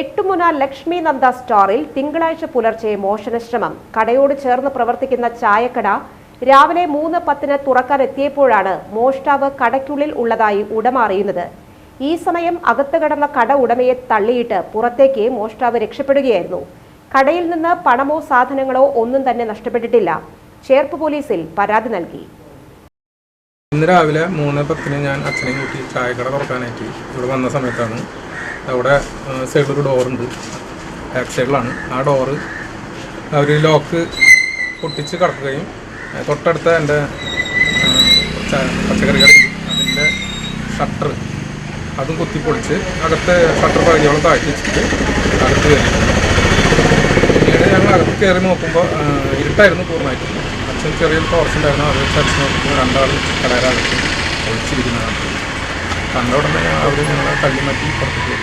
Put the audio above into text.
എട്ടുമുന ലക്ഷ്മി നന്ദ സ്റ്റാറിൽ തിങ്കളാഴ്ച പുലർച്ചെ മോഷണശ്രമം. കടയോട് ചേർന്ന് പ്രവർത്തിക്കുന്ന ചായക്കട രാവിലെ മൂന്ന് പത്തിന് തുറക്കാൻ എത്തിയപ്പോഴാണ് മോഷ്ടാവ് കടയ്ക്കുള്ളിൽ ഉള്ളതായി ഉടമ അറിയുന്നത്. ഈ സമയം അകത്ത് കിടന്ന കട ഉടമയെ തള്ളിയിട്ട് പുറത്തേക്ക് മോഷ്ടാവ് രക്ഷപ്പെടുകയായിരുന്നു. കടയിൽ നിന്ന് പണമോ സാധനങ്ങളോ ഒന്നും തന്നെ നഷ്ടപ്പെട്ടിട്ടില്ല. ചേർപ്പ് പോലീസിൽ പരാതി നൽകി. ഇന്ന് രാവിലെ മൂന്ന് പത്തിന് ഞാൻ അച്ഛനെയും കൂട്ടി ചായക്കട തുറക്കാനായിട്ട് ഇവിടെ വന്ന സമയത്താണ് അവിടെ സൈഡിലൊരു ഡോറുണ്ട് ബാക്ക് സൈഡിലാണ് ആ ഡോറ് അവർ ലോക്ക് പൊട്ടിച്ച് കടക്കുകയും തൊട്ടടുത്ത എന്റെ പച്ചക്കറി കട അതിന്റെ ഷട്ടർ അതും കുത്തിപ്പൊളിച്ച് അകത്തെ ഷട്ടർ പകുതിയോളം താഴ്ത്തി വെച്ചിട്ട് അകത്ത് കയറി. പിന്നീട് ഞങ്ങൾ അകത്ത് കയറി നോക്കുമ്പോൾ ഇരുട്ടായിരുന്നു പൂർണമായിട്ടും. അച്ഛൻ ചെറിയൊരു ടോർച്ച് ഉണ്ടായിരുന്നു. അത് വെച്ച് അച്ഛൻ നോക്കുമ്പോൾ രണ്ടാൾ കടയിലാണ് ഒളിച്ചിരിക്കുന്നതാണ്. കണ്ട ഉടനെ അവർ ഞങ്ങളെ തള്ളി മാറ്റി പുറത്തേക്ക്